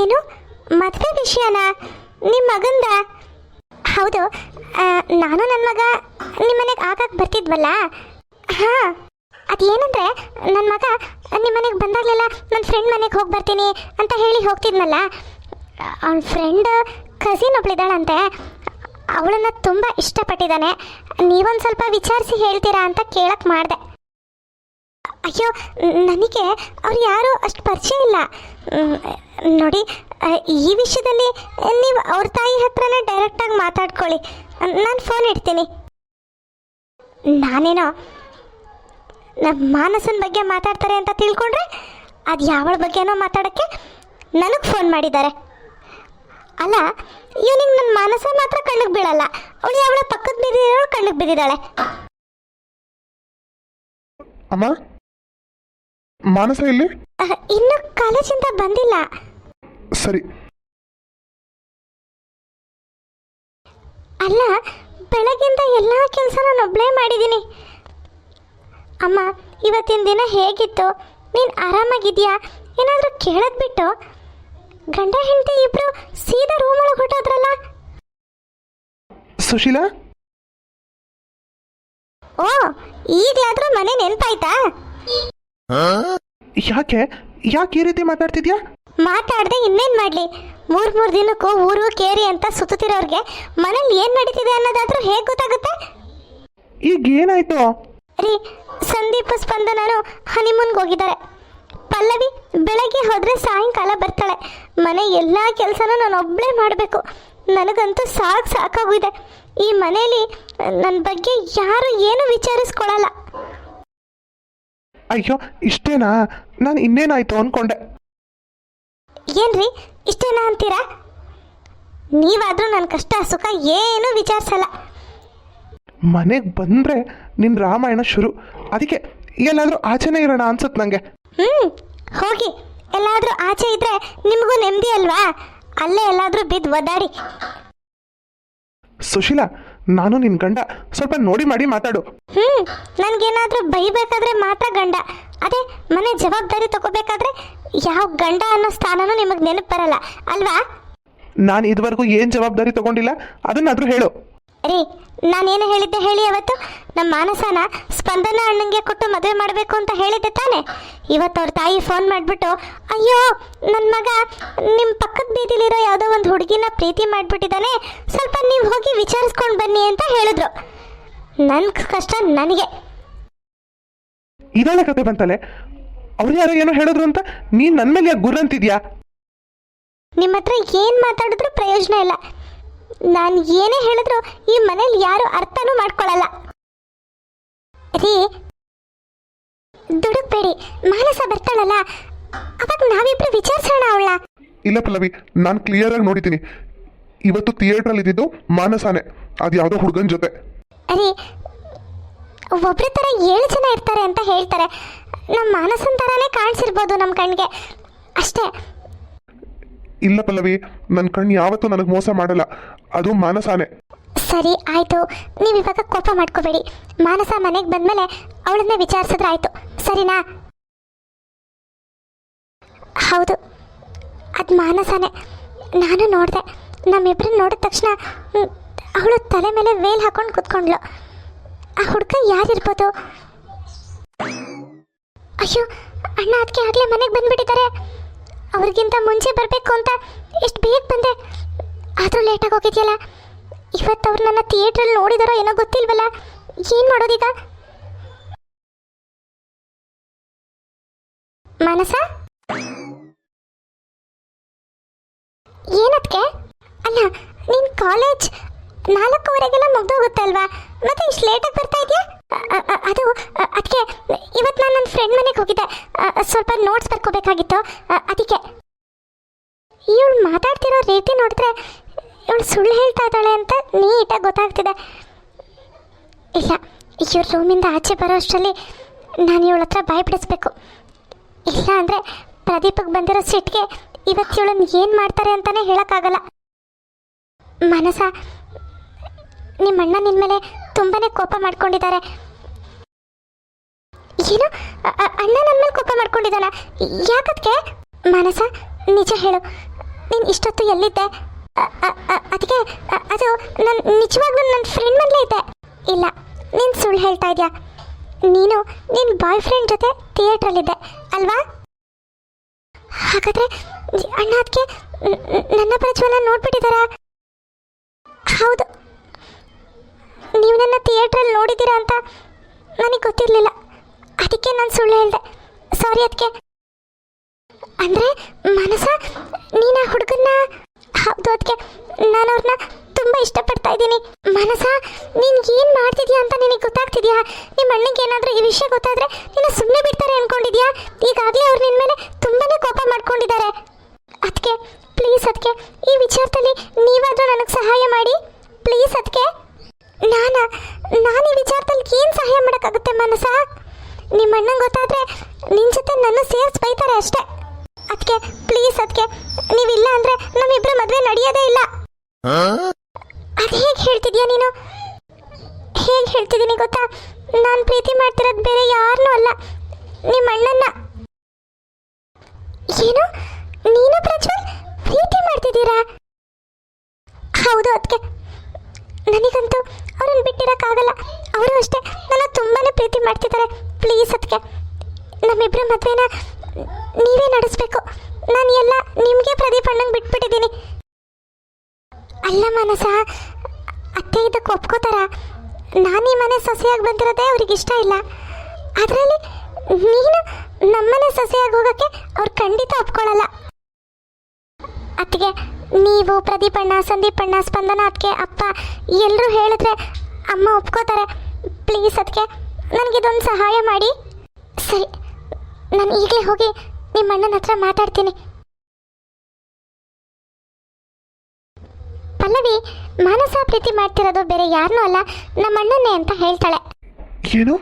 ಏನು? ಮದುವೆ ವಿಷಯನ? ನಿಮ್ಮ ಮಗಂದ? ಹೌದು. ನಾನು ನನ್ನ ಮಗ ನಿಮ್ಮ ಮನೆಗೆ ಆಗಾಗ ಬರ್ತಿದ್ವಲ್ಲ? ಹಾಂ. ಅದೇನಂದ್ರೆ ನನ್ನ ಮಗ ನಿಮ್ಮ ಮನೆಗೆ ಬಂದಾಗಲೆಲ್ಲ ನನ್ನ ಫ್ರೆಂಡ್ ಮನೆಗೆ ಹೋಗಿ ಬರ್ತೀನಿ ಅಂತ ಹೇಳಿ ಹೋಗ್ತಿದ್ನಲ್ಲ? ಅವನ ಫ್ರೆಂಡ್ ಕಸಿನ್ ಒಬ್ಳಿದ್ದಾಳಂತೆ ಅವಳನ್ನ ತುಂಬ ಇಷ್ಟಪಟ್ಟಿದ್ದಾನೆ. ನೀವೊಂದು ಸ್ವಲ್ಪ ವಿಚಾರಿಸಿ ಹೇಳ್ತೀರಾ ಅಂತ ಕೇಳಕ್ಕೆ ಮಾಡಿದೆ. ಅಯ್ಯೋ ನನಗೆ ಅವ್ರು ಯಾರೂ ಅಷ್ಟು ಪರಿಚಯ ಇಲ್ಲ. ನೋಡಿ ಈ ವಿಷಯದಲ್ಲಿ ನೀವು ಅವ್ರ ತಾಯಿ ಹತ್ರನೇ ಡೈರೆಕ್ಟಾಗಿ ಮಾತಾಡ್ಕೊಳ್ಳಿ. ನಾನು ಫೋನ್ ಇಡ್ತೀನಿ. ನಾನೇನೋ ನಮ್ಮ ಮಾನಸನ ಬಗ್ಗೆ ಮಾತಾಡ್ತಾರೆ ಅಂತ ತಿಳ್ಕೊಂಡ್ರೆ ಅದು ಯಾವಳ ಬಗ್ಗೆನೋ ಮಾತಾಡೋಕ್ಕೆ ನನಗೆ ಫೋನ್ ಮಾಡಿದ್ದಾರೆ. ಅಲ್ಲ ಇವನಿಗೆ ನನ್ನ ಮಾನಸ ಮಾತ್ರ ಕಣ್ಣಿಗೆ ಬೀಳಲ್ಲ. ಅವಳು ಯಾವಳ ಪಕ್ಕದ ಬಿದ್ದಿರೋಳು ಕಣ್ಣಿಗೆ ಬಿದ್ದಿದ್ದಾಳೆ. ಅಮ್ಮ? ಮಾನಸ ಇಲ್ಲಿ ಇನ್ನು ಕಾಲೇಜಿಂದ ಬಂದಿಲ್ಲ. ಸರಿ. ಅಲ್ಲ ಬೆಳಗಿಂದ ಎಲ್ಲ ಕೆಲಸ ನಾನು ಒಬ್ಬಳೇ ಮಾಡಿದ್ದೀನಿ ಅಮ್ಮ ಇವತ್ತಿನ ದಿನ ಹೇಗಿತ್ತು? ನೀನು ಆರಾಮಾಗಿದ್ಯಾ? ಏನಾದರೂ ಕೇಳದ್ ಬಿಟ್ಟು. ಗಂಡ ಹೆಂಡತಿ ಇಬ್ರು ಸೀದಾ ರೂಮ್ ಒಳಗೆ ಹೊಟ್ಟೋದ್ರಲ್ಲ ಸುಶೀಲಾ? ಓ ಈಗಲಾದರೂ ಮನೆ ನೆನಪಾಯ್ತಾ? ಯಾಕೆ? ಯಾಕೆ ಈ ರೀತಿ ಮಾತಾಡ್ತಿದ್ಯಾ? ಮಾತಾಡದೆ ಇನ್ನೇನ್ ಮಾಡ್ಲಿ? ಮೂರು ಮೂರು ದಿನಕ್ಕೂ ಊರು ಕೇರಿ ಅಂತ ಸುತ್ತುತ್ತಿರೋರಿಗೆ ಮನೇಲಿ ಏನು ನಡೀತಿದೆ ಅನ್ನೋದಾದ್ರೂ ಹೇಗ್ ಗೊತ್ತಾಗುತ್ತೆ? ಈಗ ಏನಾಯ್ತು? ರೀ ಸಂದೀಪ ಸ್ಪಂದನನು ಹನಿಮೂನ್ಗೆ ಹೋಗಿದ್ದಾರೆ. ಪಲ್ಲವಿ ಬೆಳಗ್ಗೆ ಹೋದ್ರೆ ಸಾಯಂಕಾಲ ಬರ್ತಾಳೆ. ಮನೆ ಎಲ್ಲ ಕೆಲಸನೂ ನಾನು ಒಬ್ಬಳೇ ಮಾಡಬೇಕು. ನನಗಂತೂ ಸಾಕು ಸಾಕಾಗಿದೆ ಈ ಮನೆಯಲ್ಲಿ ನನ್ನ ಬಗ್ಗೆ ಯಾರು ಏನು ವಿಚಾರಿಸ್ಕೊಳ್ಳಲ್ಲ ಅಯ್ಯೋ ಇಷ್ಟೇನಾ? ನಾನು ಇನ್ನೇನಾಯ್ತು ಅನ್ಕೊಂಡೆ. ಏನ್ರಿ ಇಷ್ಟೇನಾ ಅಂತೀರಾ? ನೀವಾದರೂ ನನ್ನ ಕಷ್ಟ ಸುಖ ಏನು ವಿಚಾರಿಸಲ್ಲ. ಮನೆಗೆ ಬಂದ್ರೆ ನಿನ್ ರಾಮಾಯಣ ಶುರು. ಅದಕ್ಕೆ ಎಲ್ಲಾದ್ರೂ ಆಚೆನೇ ಇರೋಣ ಅನ್ಸುತ್ತೆ ನನಗೆ ಹ್ಮ್ ಹೋಗಿ. ಎಲ್ಲಾದ್ರೂ ಆಚೆ ಇದ್ರೆ ನಿಮಗೂ ನೆಮ್ಮದಿ ಅಲ್ವಾ? ಅಲ್ಲೇ ಎಲ್ಲಾದ್ರೂ ಬಿದ್ದು ಒದಾಡಿ ಸುಶೀಲಾ ನಾನು ನಿನ್ನ ಗಂಡ. ಸ್ವಲ್ಪ ನೋಡಿ ಮಾಡಿ ಮಾತಾಡು. ಹ್ಞೂ ನನಗೇನಾದರೂ ಬೈಬೇಕಾದ್ರೆ ಮಾತ್ರ ಗಂಡ. ಅದೇ ಮನೆ ಜವಾಬ್ದಾರಿ ತಗೋಬೇಕಾದ್ರೆ ಯಾವ ಗಂಡ ಅನ್ನೋ ಸ್ಥಾನನೂ ನಿಮಗೆ ನೆನಪು ಬರಲ್ಲ ಅಲ್ವಾ? ನಾನು ಇದುವರೆಗೂ ಏನು ಜವಾಬ್ದಾರಿ ತಗೊಂಡಿಲ್ಲ? ಅದನ್ನಾದರೂ ಹೇಳು. ರೀ ನಾನೇನು ಹೇಳಿದ್ದೆ ಹೇಳಿ ಅವತ್ತು? ನಮ್ಮ ಮಾನಸನ ಸ್ಪಂದನ ಅಣ್ಣಂಗೆ ಕೊಟ್ಟು ಮದುವೆ ಮಾಡಬೇಕು ಅಂತ ಹೇಳಿದ್ದೆ ತಾನೆ. ಇವತ್ತು ಅವ್ರ ತಾಯಿ ಫೋನ್ ಮಾಡಿಬಿಟ್ಟು ಅಯ್ಯೋ ನನ್ನ ಮಗ ನಿಮ್ಮ ಪಕ್ಕದ ಬೀದಿಲಿರೋ ಯಾವುದೋ ಒಂದು ಹುಡುಗಿನ ಪ್ರೀತಿ ಮಾಡಿಬಿಟ್ಟಿದ್ದಾನೆ ಸ್ವಲ್ಪ ನೀವು ಹೋಗಿ ವಿಚಾರಿಸ್ಕೊಂಡು ಬನ್ನಿ ಅಂತ ಹೇಳಿದ್ರು. ನನ್ನ ಕಷ್ಟ ನನಗೆ. ಇದೆಲ್ಲ ಕತೆ ಬಂತಲೆ. ಅವ್ರು ಯಾರೋ ಏನೋ ಹೇಳಿದ್ರು ಅಂತ ನೀನು ನನ್ನ ಮೇಲೆ ಯಾಕೆ ಗುರ್ರಂತಿದ್ಯಾ ನಿಮ್ಮ ಹತ್ರ ಏನು ಮಾತಾಡಿದ್ರೂ ಪ್ರಯೋಜನ ಇಲ್ಲ. ನಾನು ಏನೇ ಹೇಳಿದ್ರು ಈ ಮನೇಲಿ ಯಾರು ಅರ್ಥನೂ ಮಾಡ್ಕೊಳ್ಳಲ್ಲ ರೀ ದುಡುಕ್ಬೇಡಿ ಮಾನಸ ಬರ್ತಾಳಲ್ಲ ಅವಾಗ ನಾವಿಬ್ರು ವಿಚಾರಿಸೋಣ ಅವಳ ಇಲ್ಲ ಪಲ್ಲವಿ ನಾನು ಕ್ಲಿಯರ್ ಆಗಿ ನೋಡಿದ್ದೀನಿ. ಇವತ್ತು ಥಿಯೇಟ್ರಲ್ಲಿ ಇದ್ದಿದ್ದು ಮಾನಸಾನೆ ಅದು ಯಾವುದೋ ಹುಡುಗನ ಜೊತೆ. ರೀ ಒಬ್ರ ಥರ ಏಳು ಜನ ಇರ್ತಾರೆ ಅಂತ ಹೇಳ್ತಾರೆ. ನಮ್ಮ ಮಾನಸನ್ ಥರನೇ ಕಾಣಿಸಿರ್ಬೋದು ನಮ್ಮ ಕಣ್ಣಿಗೆ ಅಷ್ಟೇ. ಇಲ್ಲ ಪಲ್ಲವಿ ನನ್ನ ಕಣ್ಣು ಯಾವತ್ತೂ ನನಗೆ ಮೋಸ ಮಾಡಲ್ಲ. ಅದು ಮಾನಸಾನೆ. ಸರಿ, ಆಯಿತು. ನೀವು ಇವಾಗ ಕೋಪ ಮಾಡ್ಕೋಬೇಡಿ. ಮಾನಸ ಮನೆಗೆ ಬಂದಮೇಲೆ ಅವಳನ್ನೇ ವಿಚಾರಿಸಿದ್ರೆ ಆಯಿತು. ಸರಿನಾ? ಹೌದು. ಅದು ಮಾನಸಾನೆ. ನಾನು ನೋಡಿದೆ. ನಮ್ಮಿಬ್ಬರನ್ನ ನೋಡಿದ ತಕ್ಷಣ ಅವಳು ತಲೆ ಮೇಲೆ ವೇಲ್ ಹಾಕೊಂಡು ಕುತ್ಕೊಂಡ್ಲು ಆ ಹುಡುಗ ಯಾರಿರ್ಬೋದು? ಅಯ್ಯೋ, ಅಣ್ಣ ಅದಕ್ಕೆ ಆಗಲೇ ಮನೆಗೆ ಬಂದ್ಬಿಟ್ಟಿದ್ದಾರೆ. ಅವ್ರಿಗಿಂತ ಮುಂಚೆ ಬರಬೇಕು ಅಂತ ಎಷ್ಟು ಬೇಗ ಬಂದೆ. ಆದರೂ ಲೇಟಾಗಿ ಹೋಗಿದೆಯಲ್ಲ? ಇವತ್ತು ಅವ್ರು ನನ್ನ ಥಿಯೇಟ್ರಲ್ಲಿ ನೋಡಿದಾರೋ ಏನೋ ಗೊತ್ತಿಲ್ವಲ್ಲ? ಏನು ಮಾಡೋದೀಗ? ಮನಸ ಏನದಕ್ಕೆ ಅಲ್ಲ ನಿನ್ನ ಕಾಲೇಜ್ ನಾಲ್ಕೂವರೆಗೆಲ್ಲ ಮುಗ್ದೋಗುತ್ತಲ್ವಾ? ಮತ್ತೆ ಇಷ್ಟು ಲೇಟಾಗಿ ಬರ್ತಾ ಇದೆಯಾ? ಅದು ಅದಕ್ಕೆ ಇವತ್ತು ನಾನು ನನ್ನ ಫ್ರೆಂಡ್ ಮನೆಗೆ ಹೋಗಿದ್ದೆ. ಸ್ವಲ್ಪ ನೋಟ್ಸ್ ಬರ್ಕೋಬೇಕಾಗಿತ್ತು. ಅದಕ್ಕೆ. ಇವಳು ಮಾತಾಡ್ತಿರೋ ರೀತಿ ನೋಡಿದ್ರೆ ಇವಳು ಸುಳ್ಳು ಹೇಳ್ತಾ ಇದ್ದಾಳೆ ಅಂತ ನೀಟಾಗಿ ಗೊತ್ತಾಗ್ತಿದೆ. ಇಲ್ಲ, ಇವ್ರ ರೂಮಿಂದ ಆಚೆ ಬರೋ ಅಷ್ಟರಲ್ಲಿ ನಾನು ಇವಳ ಹತ್ರ ಭಯಪಡಿಸ್ಬೇಕು ಇಲ್ಲ ಅಂದರೆ ಪ್ರದೀಪಕ್ಕೆ ಬಂದಿರೋ ಸಿಟ್ಗೆ ಇವತ್ತು ಇವಳನ್ನು ಏನು ಮಾಡ್ತಾರೆ ಅಂತಲೇ ಹೇಳೋಕ್ಕಾಗಲ್ಲ. ಮನಸ ನಿಮ್ಮ ಅಣ್ಣ ನಿನ್ನ ಮೇಲೆ ತುಂಬಾನೇ ಕೋಪ ಮಾಡ್ಕೊಂಡಿದ್ದಾರೆ. ಏನು? ಅಣ್ಣ ನನ್ನ ಮೇಲೆ ಕೋಪ ಮಾಡ್ಕೊಂಡಿದ್ದಾನ? ಯಾಕದ್ಕೆ? ಮಾನಸ, ನಿಜ ಹೇಳು. ನೀನು ಇಷ್ಟೊತ್ತು ಎಲ್ಲಿದ್ದೆ? ಅದಕ್ಕೆ ಅದು ನನ್ನ ನಿಜವಾಗ್ಲೂ ನನ್ನ ಫ್ರೆಂಡ್ ಮನೇಲೇ ಇದ್ದೆ. ಇಲ್ಲ, ನೀನು ಸುಳ್ಳು ಹೇಳ್ತಾ ಇದೆಯಾ? ನೀನು ನಿನ್ನ ಬಾಯ್ ಫ್ರೆಂಡ್ ಜೊತೆ ಥಿಯೇಟ್ರಲ್ಲಿದ್ದೆ ಅಲ್ವಾ? ಹಾಗಾದ್ರೆ, ಅಣ್ಣ ಅದಕ್ಕೆ ನನ್ನ ಪ್ರಜ್ವಲ ನೋಡ್ಬಿಟ್ಟಿದ್ದಾರಾ? ಹೌದು ನೀವು ನನ್ನ ಥಿಯೇಟ್ರಲ್ಲಿ ನೋಡಿದ್ದೀರಾ ಅಂತ ನನಗೆ ಗೊತ್ತಿರಲಿಲ್ಲ. ಅದಕ್ಕೆ ನಾನು ಸುಳ್ಳು ಹೇಳಿದೆ. ಸಾರಿ ಅದಕ್ಕೆ. ಅಂದರೆ ಮನಸ ನೀನು ಆ ಹುಡುಗನ್ನ, ಹೌದು ಅದಕ್ಕೆ. ನಾನು ಅವ್ರನ್ನ ತುಂಬ ಇಷ್ಟಪಡ್ತಾ ಇದ್ದೀನಿ. ಮನಸ ನೀನು ಏನು ಮಾಡ್ತಿದ್ಯಾ ಅಂತ ನಿನಗೆ ಗೊತ್ತಾಗ್ತಿದ್ಯಾ? ನಿಮ್ಮ ಅಣ್ಣಿಗೆ ಏನಾದರೂ ಈ ವಿಷಯ ಗೊತ್ತಾದರೆ ನಿನ್ನ ಸುಮ್ಮನೆ ಬಿಡ್ತಾರೆ ಅಂದ್ಕೊಂಡಿದ್ಯಾ ಈಗಾಗಲೇ ಅವ್ರು ನಿನ್ನ ಮೇಲೆ ತುಂಬಾ ಕೋಪ ಮಾಡ್ಕೊಂಡಿದ್ದಾರೆ. ಅದಕ್ಕೆ ಪ್ಲೀಸ್ ಅದಕ್ಕೆ, ಈ ವಿಚಾರದಲ್ಲಿ ನೀವಾದರೂ ನನಗೆ ಸಹಾಯ ಮಾಡಿ. ಪ್ಲೀಸ್ ಅದಕ್ಕೆ. ನಾನ, ನಾನು ಈ ವಿಚಾರದಲ್ಲಿ ಏನು ಸಹಾಯ ಮಾಡೋಕ್ಕಾಗುತ್ತೆ ಮನಸ ನಿಮ್ಮ ಅಣ್ಣಂಗೆ ಗೊತ್ತಾದರೆ ನಿನ್ನ ಜೊತೆ ನನ್ನ ಸೇರ್ಸ್ ಬೈತಾರೆ ಅಷ್ಟೇ. ಅದಕ್ಕೆ ಪ್ಲೀಸ್ ಅದಕ್ಕೆ ನೀವಿಲ್ಲ ಅಂದರೆ ನಮ್ಮಿಬ್ಬರ ಮದುವೆ ನಡೆಯೋದೇ ಇಲ್ಲ. ಅದು ಹೇಗೆ ಹೇಳ್ತಿದ್ಯಾ ನೀನು? ಹೇಗೆ ಹೇಳ್ತಿದ್ದೀನಿ ಗೊತ್ತಾ? ನಾನು ಪ್ರೀತಿ ಮಾಡ್ತಿರೋದು ಬೇರೆ ಯಾರನ್ನೂ ಅಲ್ಲ ನಿಮ್ಮ ಅಣ್ಣನ್ನ. ಏನು? ನೀನು ಪ್ರಜ್ವಲ್ ಪ್ರೀತಿ ಮಾಡ್ತಿದ್ದೀರಾ? ಹೌದು ಅದಕ್ಕೆ ನನಗಂತೂ ಅವ್ರನ್ನ ಬಿಟ್ಟಿರೋಕ್ಕಾಗಲ್ಲ. ಅವರು ಅಷ್ಟೇ. ನನ್ನ ತುಂಬಾ ಪ್ರೀತಿ ಮಾಡ್ತಿದ್ದಾರೆ. ಪ್ಲೀಸ್ ಅದಕ್ಕೆ ನಮ್ಮಿಬ್ಬರ ಮದುವೆನ ನೀವೇ ನಡೆಸ್ಬೇಕು. ನಾನು ಎಲ್ಲ ನಿಮಗೆ ಪ್ರದೀಪ್ ಅಣ್ಣಂಗೆ ಬಿಟ್ಬಿಟ್ಟಿದ್ದೀನಿ. ಅಲ್ಲ ಮನಸ, ಅತ್ತೆ ಇದಕ್ಕೆ ಒಪ್ಕೋತಾರ? ನಾನು ಈ ಮನೆ ಸೊಸೆಯಾಗಿ ಬಂದಿರೋದೇ ಅವ್ರಿಗೆ ಇಷ್ಟ ಇಲ್ಲ. ಅದರಲ್ಲಿ ನೀನು ನಮ್ಮನೆ ಸೊಸೆಯಾಗಿ ಹೋಗೋಕ್ಕೆ ಅವ್ರು ಖಂಡಿತ ಒಪ್ಕೊಳ್ಳಲ್ಲ ಅತ್ತಿಗೆ ನೀವು ಪ್ರದೀಪ್ ಅಣ್ಣ, ಸಂದೀಪ್ ಅಣ್ಣ, ಸ್ಪಂದನ ಅದಕ್ಕೆ ಅಪ್ಪ ಎಲ್ಲರೂ ಹೇಳಿದ್ರೆ ಅಮ್ಮ ಒಪ್ಕೋತಾರೆ. ಪ್ಲೀಸ್ ಅದಕ್ಕೆ ನನಗಿದೊಂದು ಸಹಾಯ ಮಾಡಿ. ಸರಿ, ನಾನು ಈಗಲೇ ಹೋಗಿ ನಿಮ್ಮ ಅಣ್ಣನ ಹತ್ರ ಮಾತಾಡ್ತೀನಿ. ಪಲ್ಲವಿ, ಮಾನಸ ಪ್ರೀತಿ ಮಾಡ್ತಿರೋದು ಬೇರೆ ಯಾರನ್ನೂ ಅಲ್ಲ ನಮ್ಮ ಅಣ್ಣನೇ ಅಂತ ಹೇಳ್ತಾಳೆ. ಏನು?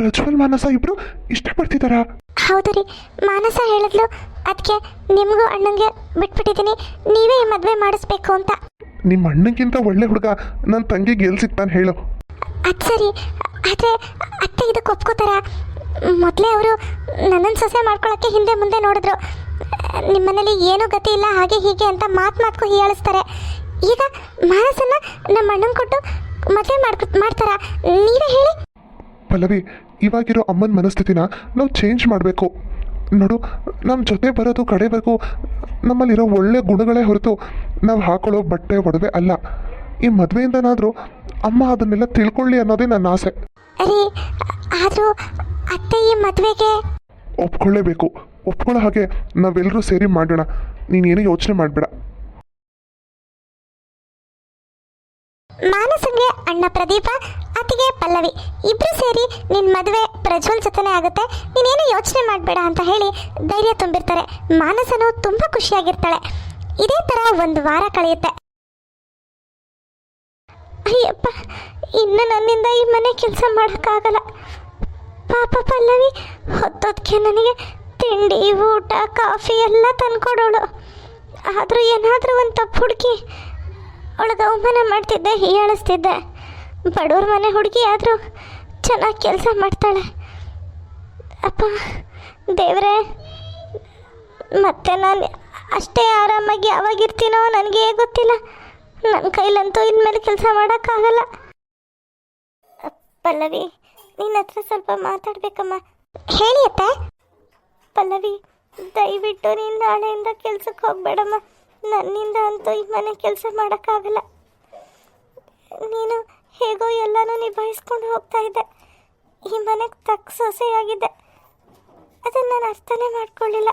ಪ್ರಜ್ವಲ್ ಮಾನಸ ಇಬ್ರು ಇಷ್ಟಪಡ್ತಿದಾರ? ಹೌದು ರೀ ಮಾನಸ ಹೇಳಿದ್ಲು ಅದಕ್ಕೆ ನಿಮಗೂ ಅಣ್ಣಂಗೆ ಬಿಟ್ಬಿಟ್ಟಿದ್ದೀನಿ ನೀವೇ ಈ ಮದುವೆ ಮಾಡಿಸ್ಬೇಕು ಅಂತ. ನಿಮ್ಮ ಅಣ್ಣಗಿಂತ ಒಳ್ಳೆ ಹುಡುಗ ನನ್ನ ತಂಗಿಗೆ ಎಲ್ಲಿ ಸಿಗ್ತಾನೆ ಹೇಳು. ಅದು ಸರಿ ಆದರೆ ಅತ್ತೆ ಇದಕ್ಕೆ ಒಪ್ಕೋತಾರ? ಮೊದಲೇ ಅವರು ನನ್ನನ್ನು ಸೊಸೆ ಮಾಡ್ಕೊಳ್ಳೋಕ್ಕೆ ಹಿಂದೆ ಮುಂದೆ ನೋಡಿದ್ರು. ನಿಮ್ಮ ಮನೇಲಿ ಏನೂ ಗತಿ ಇಲ್ಲ ಹಾಗೆ ಹೀಗೆ ಅಂತ ಮಾತು ಮಾತ್ಕೊ ಹೀಯಾಳಿಸ್ತಾರೆ. ಈಗ ಮಾನಸನ್ನ ನಮ್ಮ ಅಣ್ಣನ ಕೊಟ್ಟು ಮದುವೆ ಮಾಡ್ಕೊ ಮಾಡ್ತಾರ? ನೀವೇ ಹೇಳಿ. ಪಲ್ಲವಿ ಇವಾಗಿರೋ ಅಮ್ಮನ ಮನಸ್ಥಿತಿನ ನಾವು ಚೇಂಜ್ ಮಾಡಬೇಕು. ನೋಡು ನಮ್ಮ ಜೊತೆ ಬರೋದು ಕಡೆವರೆಗೂ ನಮ್ಮಲ್ಲಿರೋ ಒಳ್ಳೆ ಗುಣಗಳೇ ಹೊರತು ನಾವು ಹಾಕೊಳ್ಳೋ ಬಟ್ಟೆ ಒಡವೆ ಅಲ್ಲ. ಈ ಮದುವೆಯಿಂದನಾದರೂ ಅಮ್ಮ ಅದನ್ನೆಲ್ಲ ತಿಳ್ಕೊಳ್ಳಿ ಅನ್ನೋದೇ ನನ್ನ ಆಸೆ. ಆದರೂ ಅತ್ತೆ ಈ ಮದುವೆಗೆ? ಒಪ್ಕೊಳ್ಳೇಬೇಕು. ಒಪ್ಕೊಳ್ಳೋ ಹಾಗೆ ನಾವೆಲ್ಲರೂ ಸೇರಿ ಮಾಡೋಣ. ನೀನೇನು ಯೋಚನೆ ಮಾಡಬೇಡ. ಮಾನಸಂಗೆ, ಅಣ್ಣ ಪ್ರದೀಪ, ಅತಿಗೆ ಪಲ್ಲವಿ. ಇಬ್ರು ಸೇರಿ ನಿನ್ನ ಮದುವೆ ಪ್ರಜ್ವಲ್ ಜೊತೆನೇ ಆಗುತ್ತೆ. ನೀನೇನು ಯೋಚನೆ ಮಾಡಬೇಡ ಅಂತ ಹೇಳಿ ಧೈರ್ಯ ತುಂಬಿರ್ತಾರೆ. ಮಾನಸನು ತುಂಬ ಖುಷಿಯಾಗಿರ್ತಾಳೆ. ಇದೇ ಥರ ಒಂದು ವಾರ ಕಳೆಯುತ್ತೆ. ಅಯ್ಯಪ್ಪ, ಇನ್ನು ನನ್ನಿಂದ ಈ ಮನೆ ಕೆಲಸ ಮಾಡೋಕ್ಕಾಗಲ್ಲ. ಪಾಪ ಪಲ್ಲವಿ ಹೊತ್ತೊತ್ತಿಗೆ ನನಗೆ ತಿಂಡಿ, ಊಟ, ಕಾಫಿ ಎಲ್ಲ ತಂದ್ಕೊಡೋಳು. ಆದರೂ ಏನಾದರೂ ಒಂದು ತಪ್ಪು ಹುಡುಕಿ ಅವಳಿಗೆ ಅವಮಾನ ಮಾಡ್ತಿದ್ದೆ ಹೀಯಾಳಿಸ್ತಿದ್ದೆ ಬಡವ್ರ ಮನೆ ಹುಡುಗಿ ಆದರೂ ಚೆನ್ನಾಗಿ ಕೆಲಸ ಮಾಡ್ತಾಳೆ. ಅಪ್ಪ, ದೇವರೇ, ಮತ್ತೆ ನಾನು ಅಷ್ಟೇ ಆರಾಮಾಗಿ ಯಾವಾಗಿರ್ತೀನೋ ನನಗೆ ಗೊತ್ತಿಲ್ಲ. ನನ್ನ ಕೈಲಂತೂ ಇನ್ಮೇಲೆ ಕೆಲಸ ಮಾಡೋಕ್ಕಾಗಲ್ಲ. ಪಲ್ಲವಿ, ನಿನ್ನ ಹತ್ರ ಸ್ವಲ್ಪ ಮಾತಾಡ್ಬೇಕಮ್ಮ. ಹೇಳಿ ಅತ್ತೆ. ಪಲ್ಲವಿ, ದಯವಿಟ್ಟು ನೀನು ನಾಳೆಯಿಂದ ಕೆಲ್ಸಕ್ಕೆ ಹೋಗ್ಬೇಡಮ್ಮ. ನನ್ನಿಂದ ಅಂತೂ ಈ ಮನೆ ಕೆಲಸ ಮಾಡೋಕ್ಕಾಗಲ್ಲ. ನೀನು ಹೇಗೋ ಎಲ್ಲನೂ ನಿಭಾಯಿಸ್ಕೊಂಡು ಹೋಗ್ತಾ ಇದ್ದೆ. ಈ ಮನೆಗೆ ತಕ್ಕ ಸೊಸೆಯಾಗಿದ್ದೆ ಅದನ್ನು ನಾನು ಅರ್ಥನೇ ಮಾಡ್ಕೊಳ್ಳಿಲ್ಲ.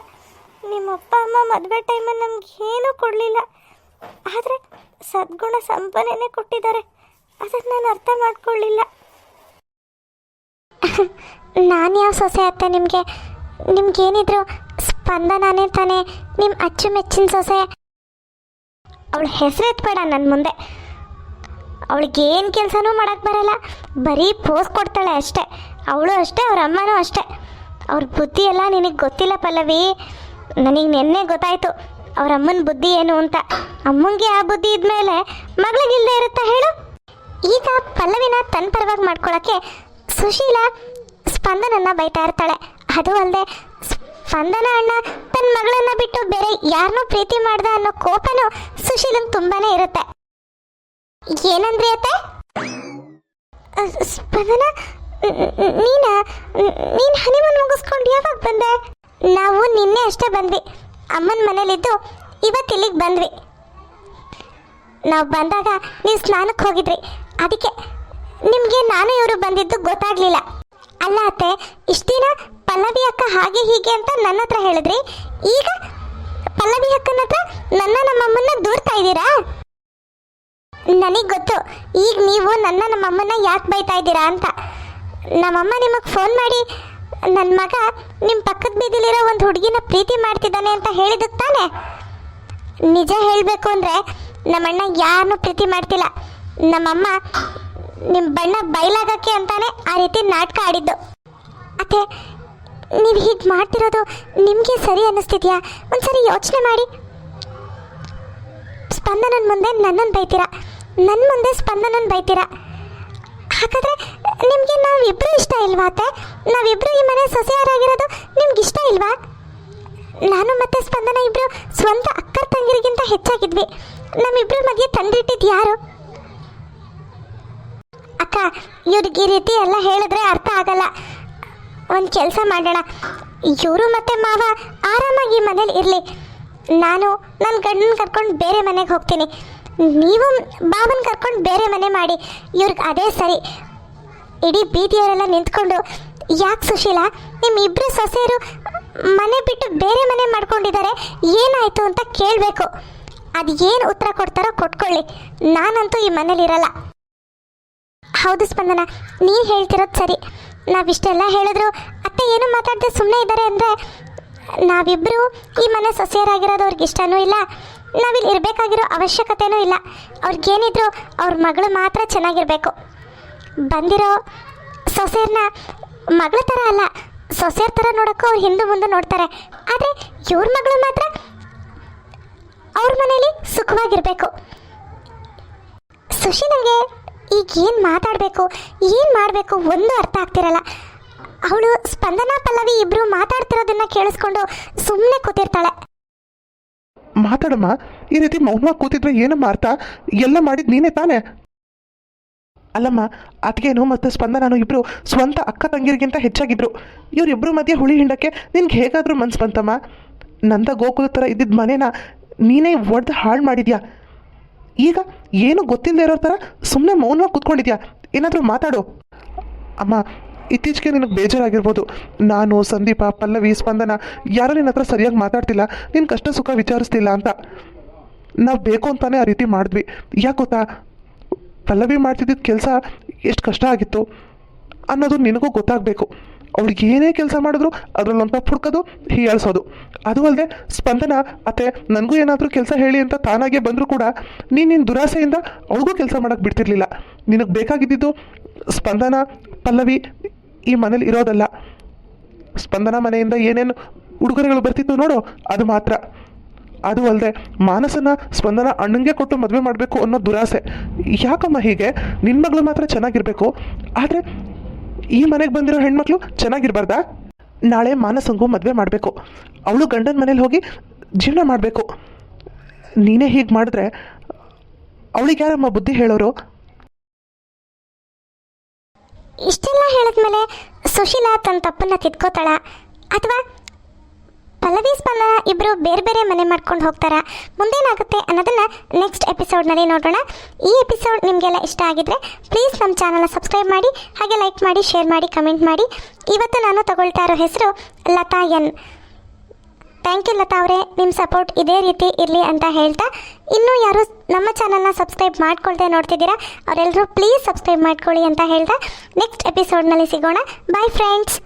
ನಿಮ್ಮ ಅಪ್ಪ ಅಮ್ಮ ಮದುವೆ ಟೈಮಲ್ಲಿ ನಮ್ಗೆ ಏನೂ ಕೊಡಲಿಲ್ಲ. ಆದರೆ ಸದ್ಗುಣ ಸಂಪನ್ನೇ ಕೊಟ್ಟಿದ್ದಾರೆ. ಅದನ್ನು ನಾನು ಅರ್ಥ ಮಾಡ್ಕೊಳ್ಳಿಲ್ಲ. ನಾನು ಯಾವ ಸೊಸೆ ಅತ್ತೆ ನಿಮಗೆ? ನಿಮ್ಗೇನಿದ್ರು ಸ್ಪಂದನಾನೇ ತಾನೇ? ನಿಮ್ಮ ಅಚ್ಚುಮೆಚ್ಚಿನ ಸೊಸೆ? ಅವಳ ಹೆಸರು ಎತ್ಬೇಡ ನನ್ನ ಮುಂದೆ. ಅವಳಿಗೆ ಏನು ಕೆಲಸನೂ ಮಾಡೋಕ್ಕೆ ಬರಲ್ಲ. ಬರೀ ಪೋಸ್ ಕೊಡ್ತಾಳೆ ಅಷ್ಟೇ. ಅವಳು ಅಷ್ಟೇ, ಅವ್ರ ಅಮ್ಮನೂ ಅಷ್ಟೇ. ಅವ್ರ ಬುದ್ಧಿ ಎಲ್ಲ ನಿನಗೆ ಗೊತ್ತಿಲ್ಲ ಪಲ್ಲವಿ? ನನಗೆ ನಿನ್ನೆ ಗೊತ್ತಾಯಿತು. ಅವ್ರ ಅಮ್ಮನ ಬುದ್ಧಿ ಏನು ಅಂತ. ಅಮ್ಮಂಗೆ ಆ ಬುದ್ಧಿ ಇದ್ಮೇಲೆ ಮಗಳಿಗಿಲ್ಲದೆ ಇರುತ್ತಾ ಹೇಳು? ಈಗ ಪಲ್ಲವಿನ ತನ್ನ ಪರವಾಗಿ ಮಾಡ್ಕೊಳ್ಳೋಕ್ಕೆ ಸುಶೀಲ ಸ್ಪಂದನನ್ನು ಬೈತಾ ಇರ್ತಾಳೆ. ಅದು ಅಲ್ಲದೆ ಸ್ಪಂದನ ಅಣ್ಣ ತನ್ನ ಮಗಳನ್ನ ಬಿಟ್ಟು ಬೇರೆ ಯಾರನ್ನೂ ಪ್ರೀತಿ ಮಾಡ್ದ ಅನ್ನೋ ಕೋಪನೂ ಸುಶೀಲನ್ ತುಂಬಾನೇ ಇರುತ್ತೆ. ಏನಂದ್ರಿ ಅತ್ತೆ? ಸ್ಪಂದನ ನೀನ? ನೀನ್ ಹನಿಮನ್ ಮುಗಿಸ್ಕೊಂಡು ಯಾವಾಗ ಬಂದೆ? ನಾವು ನಿನ್ನೆ ಅಷ್ಟೇ ಬಂದ್ವಿ. ಅಮ್ಮನ ಮನೇಲಿದ್ದು ಇವತ್ತು ಇಲ್ಲಿಗೆ ಬಂದ್ವಿ. ನಾವು ಬಂದಾಗ ನೀವು ಸ್ನಾನಕ್ಕೆ ಹೋಗಿದ್ರಿ. ಅದಕ್ಕೆ ನಿಮಗೆ ನಾನು ಇವರು ಬಂದಿದ್ದು ಗೊತ್ತಾಗ್ಲಿಲ್ಲ. ಅಲ್ಲ ಅತ್ತೆ, ಇಷ್ಟು ದಿನ ಪಲ್ಲವಿ ಅಕ್ಕ ಹಾಗೆ ಹೀಗೆ ಅಂತ ನನ್ನ ಹತ್ರ ಹೇಳಿದ್ರಿ. ಈಗ ಪಲ್ಲವಿ ಅಕ್ಕನ ಹತ್ರ ನನ್ನ ನಮ್ಮಮ್ಮನ್ನ ದೂರ್ತಾ ಇದ್ದೀರಾ? ನನಗೆ ಗೊತ್ತು. ಈಗ ನೀವು ನನ್ನ ನಮ್ಮಮ್ಮನ್ನ ಯಾಕೆ ಬೈತಾ ಇದ್ದೀರಾ ಅಂತ. ನಮ್ಮಮ್ಮ ನಿಮಗೆ ಫೋನ್ ಮಾಡಿ ನನ್ನ ಮಗ ನಿಮ್ಮ ಪಕ್ಕದ ಬೀದಿಲಿರೋ ಒಂದು ಹುಡುಗಿನ ಪ್ರೀತಿ ಮಾಡ್ತಿದ್ದಾನೆ ಅಂತ ಹೇಳಿದಕ್ಕೆ ತಾನೆ? ನಿಜ ಹೇಳಬೇಕು ಅಂದರೆ ನಮ್ಮಣ್ಣ ಯಾರನ್ನೂ ಪ್ರೀತಿ ಮಾಡ್ತಿಲ್ಲ. ನಮ್ಮಮ್ಮ ನಿಮ್ಮ ಬಣ್ಣ ಬಯಲಾಗಕ್ಕೆ ಅಂತಾನೆ ಆ ರೀತಿ ನಾಟಕ ಆಡಿದ್ದು. ಅತ್ತೆ ನೀವು ಹೀಗೆ ಮಾಡ್ತಿರೋದು ನಿಮಗೆ ಸರಿ ಅನ್ನಿಸ್ತಿದ್ಯಾ? ಒಂದ್ಸರಿ ಯೋಚನೆ ಮಾಡಿ. ಸ್ಪಂದನನ ಮುಂದೆ ನನ್ನನ್ನು ಬೈತೀರಾ? ನನ್ನ ಮುಂದೆ ಸ್ಪಂದನನ ಬೈತೀರಾ? ಹಾಗಾದ್ರೆ ನಿಮಗೆ ನಾವಿಬ್ರು ಇಷ್ಟ ಇಲ್ವಾ ಅತ್ತೆ? ನಾವಿಬ್ಬರು ಈ ಮನೆ ಸೊಸೆಯಾರಾಗಿರೋದು ನಿಮ್ಗೆ ಇಷ್ಟ ಇಲ್ವಾ? ನಾನು ಮತ್ತೆ ಸ್ಪಂದನ ಇಬ್ಬರು ಸ್ವಂತ ಅಕ್ಕ ತಂಗಿರಿಗಿಂತ ಹೆಚ್ಚಾಗಿದ್ವಿ. ನಮ್ಮಿಬ್ಬರ ಮಧ್ಯೆ ತಂದಿಟ್ಟಿದ್ದು ಯಾರು? ಅಕ್ಕ, ಇವ್ರಿಗೆ ಈ ರೀತಿ ಎಲ್ಲ ಹೇಳಿದ್ರೆ ಅರ್ಥ ಆಗಲ್ಲ. ಒಂದು ಕೆಲಸ ಮಾಡೋಣ. ಇವರು ಮತ್ತೆ ಮಾವ ಆರಾಮಾಗಿ ಮನೇಲಿ ಇರಲಿ. ನಾನು ನನ್ನ ಗಂಡನ ಕರ್ಕೊಂಡು ಬೇರೆ ಮನೆಗೆ ಹೋಗ್ತೀನಿ. ನೀವು ಬಾಬನ ಕರ್ಕೊಂಡು ಬೇರೆ ಮನೆ ಮಾಡಿ. ಇವ್ರಿಗೆ ಅದೇ ಸರಿ. ಇಡೀ ಬೀದಿಯವರೆಲ್ಲ ನಿಂತ್ಕೊಂಡು, ಯಾಕೆ ಸುಶೀಲಾ ನಿಮ್ಮ ಇಬ್ಬರು ಸೊಸೆಯರು ಮನೆ ಬಿಟ್ಟು ಬೇರೆ ಮನೆ ಮಾಡ್ಕೊಂಡಿದ್ದಾರೆ ಏನಾಯಿತು ಅಂತ ಕೇಳಬೇಕು. ಅದು ಏನು ಉತ್ತರ ಕೊಡ್ತಾರೋ ಕೊಟ್ಕೊಳ್ಳಿ. ನಾನಂತೂ ಈ ಮನೇಲಿರಲ್ಲ. ಹೌದು ಸ್ಪಂದನ, ನೀನು ಹೇಳ್ತಿರೋದು ಸರಿ. ನಾವಿಷ್ಟೆಲ್ಲ ಹೇಳಿದ್ರು, ಅತ್ತೆ ಏನು ಮಾತಾಡದೆ ಸುಮ್ಮನೆ ಇದ್ದಾರೆ ಅಂದರೆ ನಾವಿಬ್ಬರು ಈ ಮನೆ ಸೊಸೆಯರಾಗಿರೋದು ಅವ್ರಿಗೆ ಇಷ್ಟನೂ ಇಲ್ಲ, ನಾವಿಲ್ಲಿ ಇರಬೇಕಾಗಿರೋ ಅವಶ್ಯಕತೆನೂ ಇಲ್ಲ. ಅವ್ರಿಗೇನಿದ್ರು ಅವ್ರ ಮಗಳು ಮಾತ್ರ ಚೆನ್ನಾಗಿರಬೇಕು. ಬಂದಿರೋ ಸೊಸೆಯರನ್ನ ಮಗಳ ಥರ ಅಲ್ಲ, ಸೊಸೆಯರ್ ಥರ ನೋಡೋಕ್ಕೂ ಅವ್ರು ಹಿಂದೆ ಮುಂದೆ ನೋಡ್ತಾರೆ. ಆದರೆ ಇವ್ರ ಮಗಳು ಮಾತ್ರ ಅವ್ರ ಮನೇಲಿ ಸುಖವಾಗಿರಬೇಕು. ಸುಶೀಲಂಗೆ ಈಗ ಏನು ಮಾತಾಡಬೇಕು? ಏನು ಮಾಡಬೇಕು? ಒಂದು ಅರ್ಥ ಆಗ್ತಿರಲ್ಲ. ಅವಳು ಸ್ಪಂದನಾ ಪಲ್ಲವಿ ಇಬ್ಬರು ಮಾತಾಡ್ತಿರೋದನ್ನ ಕೇಳಿಸ್ಕೊಂಡು ಸುಮ್ಮನೆ ಕೂತಿರ್ತಾಳೆ. ಮಾತಾಡಮ್ಮ, ಈ ರೀತಿ ಮೌನವಾಗಿ ಕೂತಿದ್ರೆ ಏನಮ್ಮ ಅರ್ಥ? ಎಲ್ಲ ಮಾಡಿದ್ ನೀನೇ ತಾನೇ? ಅಲ್ಲಮ್ಮ ಅತ್ಗೇನು ಮತ್ತು ಸ್ಪಂದನಾನು ಇಬ್ಬರು ಸ್ವಂತ ಅಕ್ಕ ತಂಗಿರಿಗಿಂತ ಹೆಚ್ಚಾಗಿದ್ರು. ಇವರಿಬ್ಬರು ಮಧ್ಯೆ ಹುಳಿ ಹಿಂಡಕ್ಕೆ ನಿನ್ಗೆ ಹೇಗಾದರೂ ಮನ್ಸು ಬಂತಮ್ಮ? ನಂದ ಗೋಕುಲ ಥರ ಇದ್ದಿದ್ದ ಮನೇನ ನೀನೇ ಒಡೆದು ಹಾಳು ಮಾಡಿದ್ಯಾ? ಈಗ ಏನು ಗೊತ್ತಿಲ್ಲದೆ ಇರೋ ಥರ ಸುಮ್ಮನೆ ಮೌನವಾಗಿ ಕೂತ್ಕೊಂಡಿದ್ಯಾ? ಏನಾದರೂ ಮಾತಾಡು. ಅಮ್ಮ, ಇತ್ತೀಚೆಗೆ ನಿನಗೆ ಬೇಜಾರಾಗಿರ್ಬೋದು. ನಾನು, ಸಂದೀಪ, ಪಲ್ಲವಿ, ಸ್ಪಂದನ ಯಾರೋ ನಿನ್ನ ಹತ್ರ ಸರಿಯಾಗಿ ಮಾತಾಡ್ತಿಲ್ಲ. ನಿನ್ನ ಕಷ್ಟ ಸುಖ ವಿಚಾರಿಸ್ತಿಲ್ಲ ಅಂತ. ನಾವು ಬೇಕು ಅಂತಾನೆ ಆ ರೀತಿ ಮಾಡಿದ್ವಿ. ಯಾಕೆ ಗೊತ್ತಾ? ಪಲ್ಲವಿ ಮಾಡ್ತಿದ್ದಿದ್ದ ಕೆಲಸ ಎಷ್ಟು ಕಷ್ಟ ಆಗಿತ್ತು ಅನ್ನೋದು ನಿನಗೂ ಗೊತ್ತಾಗಬೇಕು. ಅವ್ಳಿಗೆ ಏನೇ ಕೆಲಸ ಮಾಡಿದ್ರು ಒಂದು ತಪ್ಪು ಹುಡ್ಕೋದು ಹೀಯಾಳಿಸೋದು ಅದು ಅಲ್ಲದೆ ಸ್ಪಂದನ, ಅತ್ತೆ, ನನಗೂ ಏನಾದರೂ ಕೆಲಸ ಹೇಳಿ ಅಂತ ತಾನಾಗೆ ಬಂದರೂ ಕೂಡ ನೀನು ನಿನ್ನ ದುರಾಸೆಯಿಂದ ಅವಳಿಗೂ ಕೆಲಸ ಮಾಡೋಕ್ಕೆ ಬಿಡ್ತಿರ್ಲಿಲ್ಲ. ನಿನಗೆ ಬೇಕಾಗಿದ್ದಿದ್ದು ಸ್ಪಂದನ, ಪಲ್ಲವಿ ಈ ಮನೇಲಿ ಇರೋದಲ್ಲ. ಸ್ಪಂದನ ಮನೆಯಿಂದ ಏನೇನು ಉಡುಗೊರೆಗಳು ಬರ್ತಿತ್ತು ನೋಡು, ಅದು ಮಾತ್ರ. ಅದು ಅಲ್ಲದೆ ಮಾನಸನ ಸ್ಪಂದನ ಅಣ್ಣಂಗೆ ಕೊಟ್ಟು ಮದುವೆ ಮಾಡಬೇಕು ಅನ್ನೋ ದುರಾಸೆ. ಯಾಕಮ್ಮ ಹೀಗೆ? ನಿನ್ನ ಮಗಳು ಮಾತ್ರ ಚೆನ್ನಾಗಿರಬೇಕು. ಆದರೆ ಈ ಮನೆಗೆ ಬಂದಿರೋ ಹೆಣ್ಮಕ್ಳು ಚೆನ್ನಾಗಿರ್ಬಾರ್ದಾ? ನಾಳೆ ಮಾನಸಂಗು ಮದುವೆ ಮಾಡಬೇಕು. ಅವಳು ಗಂಡನ ಮನೇಲಿ ಹೋಗಿ ಜೀವನ ಮಾಡಬೇಕು. ನೀನೇ ಹೀಗೆ ಮಾಡಿದ್ರೆ ಅವಳಿಗೆ ಯಾರಮ್ಮ ಬುದ್ಧಿ ಹೇಳೋರು? ಇಷ್ಟೆಲ್ಲ ಹೇಳಿದ್ಮೇಲೆ ಸುಶೀಲಾ ತನ್ನ ತಪ್ಪನ್ನ ತಿದ್ಕೋತಾಳ. ಅಥವಾ ಪಲ್ಲವಿ ಸ್ಪಂದನ ಇಬ್ಬರು ಬೇರೆ ಬೇರೆ ಮನೆ ಮಾಡ್ಕೊಂಡು ಹೋಗ್ತಾರಾ. ಮುಂದೇನಾಗುತ್ತೆ ಅನ್ನೋದನ್ನು ನೆಕ್ಸ್ಟ್ ಎಪಿಸೋಡ್ನಲ್ಲಿ ನೋಡೋಣ. ಈ ಎಪಿಸೋಡ್ ನಿಮಗೆಲ್ಲ ಇಷ್ಟ ಆಗಿದ್ರೆ ಪ್ಲೀಸ್ ನಮ್ಮ ಚಾನಲ್ನ ಸಬ್ಸ್ಕ್ರೈಬ್ ಮಾಡಿ, ಹಾಗೆ ಲೈಕ್ ಮಾಡಿ ಶೇರ್ ಮಾಡಿ ಕಮೆಂಟ್ ಮಾಡಿ. ಇವತ್ತು ನಾನು ತಗೊಳ್ತಾ ಇರೋ ಹೆಸರು Lata N. Thank you Lata ಅವರೇ ನಿಮ್ಮ ಸಪೋರ್ಟ್ ಇದೇ ರೀತಿ ಇರಲಿ ಅಂತ ಹೇಳ್ತಾ. ಇನ್ನೂ ಯಾರು ನಮ್ಮ ಚಾನಲ್ನ ಸಬ್ಸ್ಕ್ರೈಬ್ ಮಾಡ್ಕೊಳ್ದೆ ನೋಡ್ತಿದ್ದೀರಾ ಅವರೆಲ್ಲರೂ ಪ್ಲೀಸ್ ಸಬ್ಸ್ಕ್ರೈಬ್ ಮಾಡ್ಕೊಳ್ಳಿ ಅಂತ ಹೇಳ್ತಾ. ನೆಕ್ಸ್ಟ್ ಎಪಿಸೋಡ್ನಲ್ಲಿ ಸಿಗೋಣ. Bye friends